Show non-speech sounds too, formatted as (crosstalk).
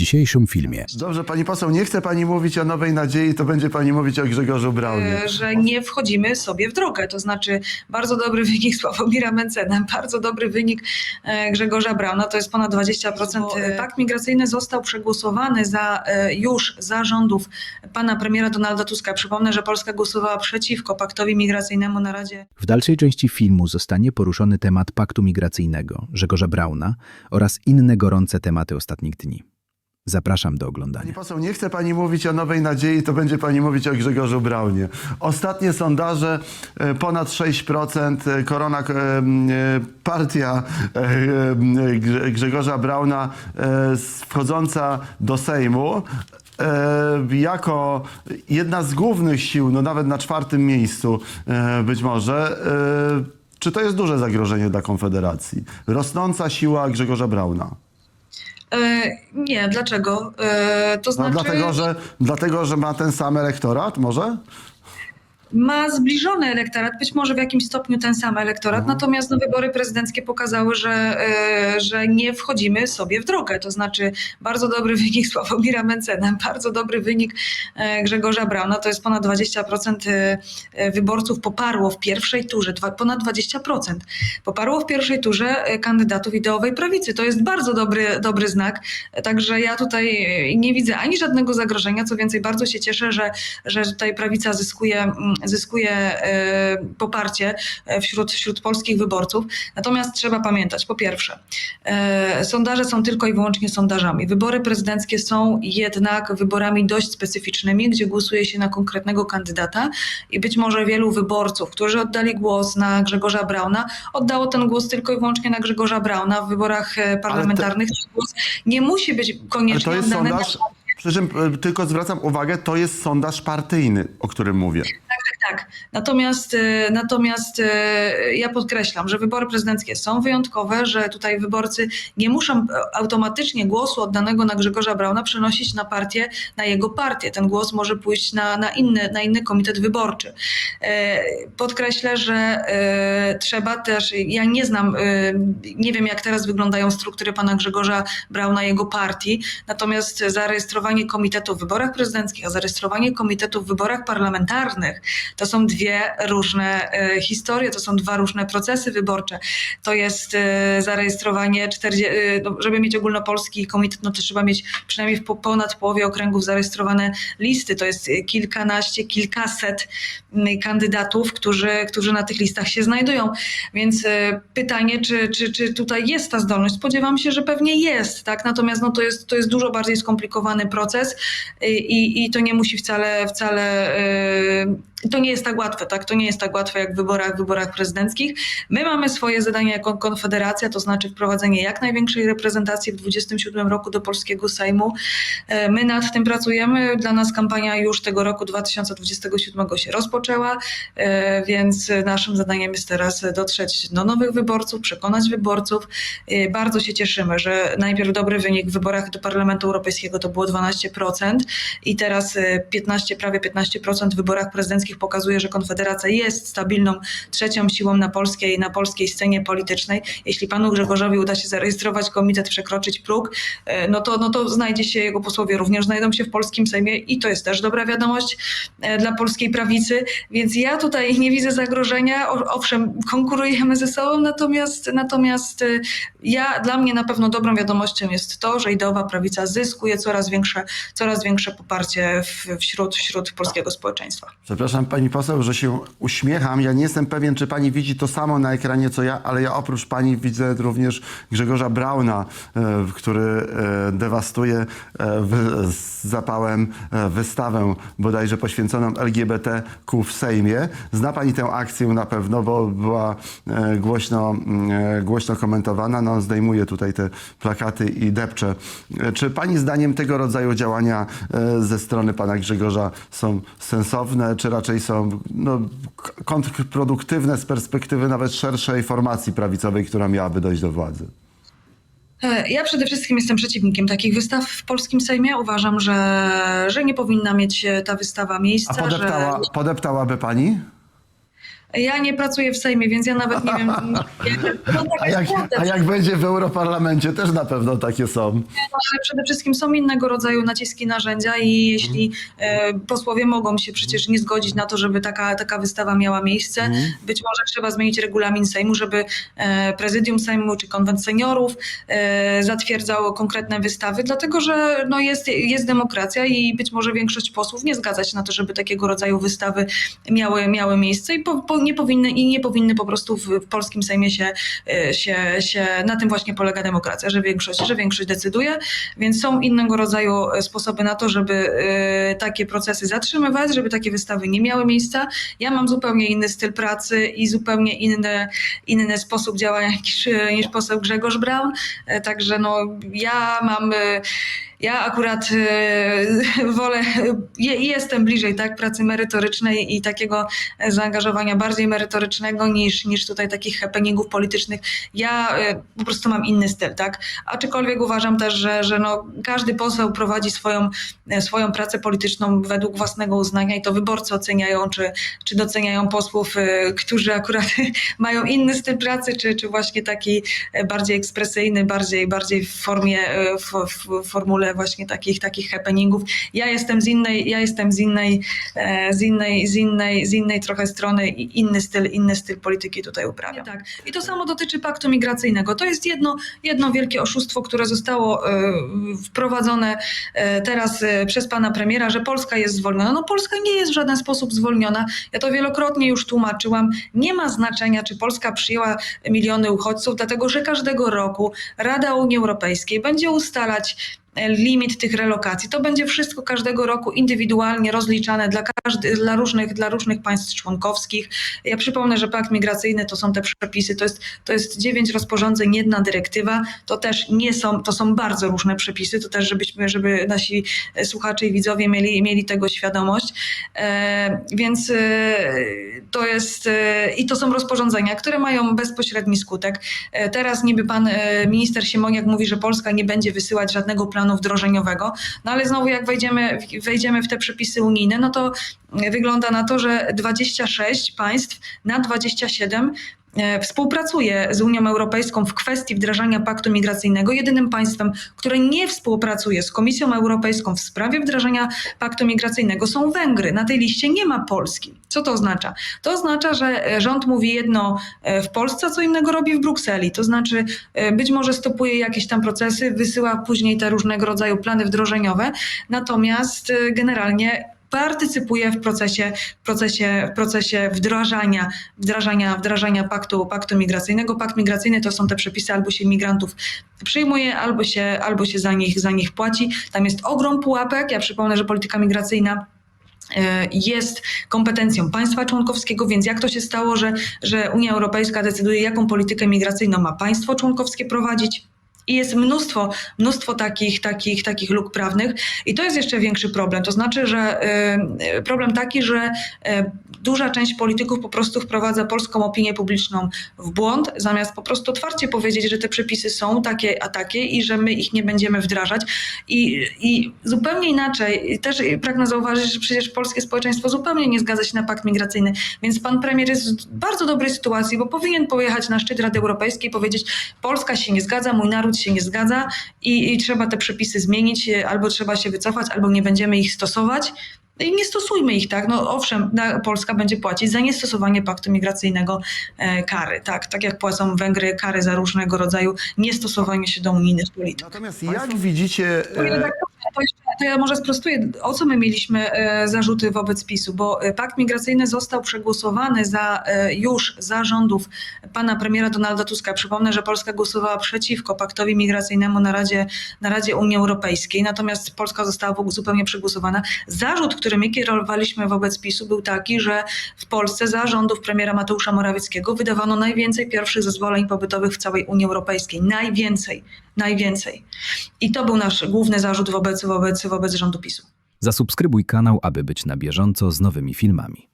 dzisiejszym filmie. Dobrze, pani poseł, nie chce pani mówić o Nowej Nadziei, to będzie pani mówić o Grzegorzu Braunie. e, że nie wchodzimy sobie w drogę. To znaczy bardzo dobry (laughs) wynik Sławomira Mencena, bardzo dobry wynik e, Grzegorza Brauna, to jest ponad 20%. E, Pakt migracyjny został przegłosowany za, już za rządów pana premiera Donalda Tuska. Przypomnę, że Polska głosowała przeciwko paktowi migracyjnemu na Radzie W dalszej części filmu zostanie poruszony temat paktu migracyjnego Grzegorza Brauna oraz inne gorące tematy ostatnich dni. Zapraszam do Pani oglądania. poseł, nie chce pani mówić o Nowej Nadziei, to będzie pani mówić o Grzegorzu Braunie. Ostatnie sondaże, e, ponad 6%, e, korona, e, partia Grze- Grzegorza Brauna wchodząca do Sejmu jako jedna z głównych sił, no nawet na czwartym miejscu być może. Czy to jest duże zagrożenie dla Konfederacji? Rosnąca siła Grzegorza Brauna. E, Nie, dlaczego? E, To No, znaczy dlatego, że, dlatego, że ma ten sam elektorat, może? Ma zbliżony elektorat, być może w jakimś stopniu ten sam elektorat, natomiast no, wybory prezydenckie pokazały, że, e, że nie wchodzimy sobie w drogę. To znaczy bardzo dobry wynik (laughs) Sławomira Mencena, bardzo dobry wynik e, Grzegorza Brauna, to jest ponad 20% e, wyborców poparło w pierwszej turze, ponad 20% poparło w pierwszej turze kandydatów ideowej prawicy. To jest bardzo dobry, dobry znak, także ja tutaj nie widzę ani żadnego zagrożenia, co więcej bardzo się cieszę, że, że tutaj prawica zyskuje, mm, zyskuje e, poparcie e, wśród, wśród polskich wyborców. Natomiast trzeba pamiętać, po pierwsze, e, sondaże są tylko i wyłącznie sondażami. Wybory prezydenckie są jednak wyborami dość specyficznymi, gdzie głosuje się na konkretnego kandydata i być może wielu wyborców, którzy oddali głos na Grzegorza Brauna, oddało ten głos tylko i wyłącznie na Grzegorza Brauna w wyborach parlamentarnych. Ten głos nie musi być koniecznie oddany sondaż, na przy czym e, tylko zwracam uwagę, to jest sondaż partyjny, o którym mówię. Tak, natomiast, e, natomiast e, ja podkreślam, że wybory prezydenckie są wyjątkowe, że tutaj wyborcy nie muszą automatycznie głosu oddanego na Grzegorza Brauna przenosić na partię, na jego partię. Ten głos może pójść na, na, inny, na inny komitet wyborczy. Podkreślę, że trzeba też, ja nie znam, nie wiem jak teraz wyglądają struktury pana Grzegorza Brauna, jego partii, natomiast zarejestrowanie komitetu w wyborach prezydenckich, a zarejestrowanie komitetu w wyborach parlamentarnych to są dwie różne e, historie, to są dwa różne procesy wyborcze. To jest e, zarejestrowanie, 40, e, no, żeby mieć ogólnopolski komitet, no to trzeba mieć przynajmniej w po, ponad połowie okręgów zarejestrowane listy. To jest kilkanaście, kilkaset kandydatów, którzy, którzy na tych listach się znajdują. Więc pytanie, czy, czy, czy tutaj jest ta zdolność? Spodziewam się, że pewnie jest, tak? Natomiast no, to, jest, to jest dużo bardziej skomplikowany proces i, i, i to nie musi wcale, wcale e, to nie jest tak łatwe, tak? To nie jest tak łatwe jak w wyborach, wyborach prezydenckich. My mamy swoje zadania jako Konfederacja, to znaczy wprowadzenie jak największej reprezentacji w 27 roku do polskiego Sejmu. E, My nad tym pracujemy. Dla nas kampania już tego roku 2027 się rozpoczęła, e, więc naszym zadaniem jest teraz dotrzeć do nowych wyborców, przekonać wyborców. E, Bardzo się cieszymy, że najpierw dobry wynik w wyborach do Parlamentu Europejskiego to było 12% i teraz e, 15, prawie 15% w wyborach prezydenckich pokazuje, że Konfederacja jest stabilną trzecią siłą na polskiej, na polskiej scenie politycznej. Jeśli panu Grzegorzowi uda się zarejestrować komitet, przekroczyć próg, e, no to, no to znajdzie się, jego posłowie również znajdą się w polskim Sejmie i to jest też dobra wiadomość e, dla polskiej prawicy, więc ja tutaj nie widzę zagrożenia. Owszem, konkurujemy ze sobą, natomiast, natomiast e, ja, dla mnie na pewno dobrą wiadomością jest to, że ideowa prawica zyskuje coraz większe, coraz większe poparcie w, wśród, wśród polskiego społeczeństwa. Przepraszam pani poseł, że się uśmiecham. Ja nie jestem pewien, czy pani widzi to samo na ekranie, co ja, ale ja oprócz pani widzę również Grzegorza Brauna, e, który e, dewastuje e, z zapałem wystawę bodajże poświęconą LGBTQ w Sejmie. Zna pani tę akcję na pewno, bo była głośno, głośno komentowana. No, zdejmuje tutaj te plakaty i depcze. Czy pani zdaniem tego rodzaju działania ze strony pana Grzegorza są sensowne, czy raczej są no, kontrproduktywne z perspektywy nawet szerszej formacji prawicowej, która miałaby dojść do władzy? E, Ja przede wszystkim jestem przeciwnikiem takich wystaw w polskim Sejmie. Uważam, że, że nie powinna mieć ta wystawa A miejsca. Że... podeptała, podeptałaby pani? Ja nie pracuję w Sejmie, więc ja nawet nie wiem. (laughs) No, taka A jak, a jak będzie w Europarlamencie, też na pewno takie są. ale przede wszystkim są innego rodzaju naciski narzędzia i jeśli e, posłowie mogą się przecież nie zgodzić na to, żeby taka, taka wystawa miała miejsce, być może trzeba zmienić regulamin Sejmu, żeby e, prezydium Sejmu czy konwent seniorów e, zatwierdzało konkretne wystawy, dlatego że no jest, jest demokracja i być może większość posłów nie zgadza się na to, żeby takiego rodzaju wystawy miały, miały miejsce i po, po, nie, powinny, i nie powinny po prostu w, w polskim Sejmie się, e, się, się, na tym właśnie polega demokracja, że większość, że większość decyduje, więc są innego rodzaju e, sposoby na to, żeby e, takie procesy zatrzymywać, żeby takie wystawy nie miały miejsca. Ja mam zupełnie inny styl pracy i zupełnie inny, inny sposób działania (laughs) niż, niż poseł Grzegorz Braun, także no ja mam... ja akurat e, (laughs) wolę, je, jestem bliżej tak, pracy merytorycznej i takiego zaangażowania bardziej merytorycznego niż, niż tutaj takich happeningów politycznych. Ja e, po prostu mam inny styl, tak? Aczkolwiek uważam też, że, że no, każdy poseł prowadzi swoją, e, swoją pracę polityczną według własnego uznania i to wyborcy oceniają, czy, czy doceniają posłów, którzy akurat (laughs) mają inny styl pracy, czy, czy właśnie taki bardziej ekspresyjny, bardziej, bardziej w formie, w formule właśnie takich, takich happeningów. Ja jestem z innej, ja jestem z innej, e, z innej, z innej, z innej trochę strony i inny styl, inny styl polityki tutaj uprawiam. Tak. I to samo dotyczy paktu migracyjnego. To jest jedno, jedno wielkie oszustwo, które zostało e, wprowadzone e, teraz przez pana premiera, że Polska jest zwolniona. No Polska nie jest w żaden sposób zwolniona. Ja to wielokrotnie już tłumaczyłam. Nie ma znaczenia, czy Polska przyjęła miliony uchodźców, dlatego że każdego roku Rada Unii Europejskiej będzie ustalać limit tych relokacji. To będzie wszystko każdego roku indywidualnie rozliczane dla, każdy, dla, różnych, dla różnych państw członkowskich. Ja przypomnę, że pakt migracyjny to są te przepisy, to jest, to jest dziewięć rozporządzeń, jedna dyrektywa, to też nie są, to są bardzo różne przepisy, to też żebyśmy, żeby nasi e, słuchacze i widzowie mieli, mieli tego świadomość. E, więc e, to jest, e, i to są rozporządzenia, które mają bezpośredni skutek. E, teraz niby pan e, minister Siemoniak mówi, że Polska nie będzie wysyłać żadnego planu wdrożeniowego, no ale znowu jak wejdziemy, wejdziemy w te przepisy unijne, no to wygląda na to, że 26 państw na 27 e, współpracuje z Unią Europejską w kwestii wdrażania paktu migracyjnego. Jedynym państwem, które nie współpracuje z Komisją Europejską w sprawie wdrażania paktu migracyjnego są Węgry. Na tej liście nie ma Polski. Co to oznacza? To oznacza, że e, rząd mówi jedno e, w Polsce, co innego robi w Brukseli. To znaczy e, być może stopuje jakieś tam procesy, wysyła później te różnego rodzaju plany wdrożeniowe, natomiast e, generalnie partycypuje w procesie, w procesie, w procesie wdrażania, wdrażania, wdrażania paktu, paktu migracyjnego. Pakt migracyjny to są te przepisy, albo się migrantów przyjmuje, albo się, albo się za, nich, za nich płaci. Tam jest ogrom pułapek. Ja przypomnę, że polityka migracyjna e, jest kompetencją państwa członkowskiego, więc jak to się stało, że, że Unia Europejska decyduje, jaką politykę migracyjną ma państwo członkowskie prowadzić? I jest mnóstwo, mnóstwo takich, takich, takich luk prawnych. I to jest jeszcze większy problem. To znaczy, że y, problem taki, że y, duża część polityków po prostu wprowadza polską opinię publiczną w błąd, zamiast po prostu otwarcie powiedzieć, że te przepisy są takie, a takie i że my ich nie będziemy wdrażać. I, i zupełnie inaczej, też pragnę zauważyć, że przecież polskie społeczeństwo zupełnie nie zgadza się na pakt migracyjny, więc pan premier jest w bardzo dobrej sytuacji, bo powinien pojechać na szczyt Rady Europejskiej i powiedzieć, Polska się nie zgadza, mój naród się nie zgadza i, i trzeba te przepisy zmienić, albo trzeba się wycofać, albo nie będziemy ich stosować. I nie stosujmy ich, tak? No owszem, Polska będzie płacić za niestosowanie paktu migracyjnego e, kary, tak? Tak jak płacą Węgry kary za różnego rodzaju niestosowanie się do unijnych polityk. Natomiast jak widzicie... Panie e, redaktorze, To, jeszcze, to ja może sprostuję, o co my mieliśmy e, zarzuty wobec PiSu, bo pakt migracyjny został przegłosowany za, e, już za rządów pana premiera Donalda Tuska. Przypomnę, że Polska głosowała przeciwko paktowi migracyjnemu na Radzie, na Radzie Unii Europejskiej, natomiast Polska została w ogóle zupełnie przegłosowana. Zarzut, który my kierowaliśmy wobec PiSu był taki, że w Polsce za rządów premiera Mateusza Morawieckiego wydawano najwięcej pierwszych zezwoleń pobytowych w całej Unii Europejskiej. Najwięcej, najwięcej. I to był nasz główny zarzut wobec, wobec, wobec rządu PiSu. Zasubskrybuj kanał, aby być na bieżąco z nowymi filmami.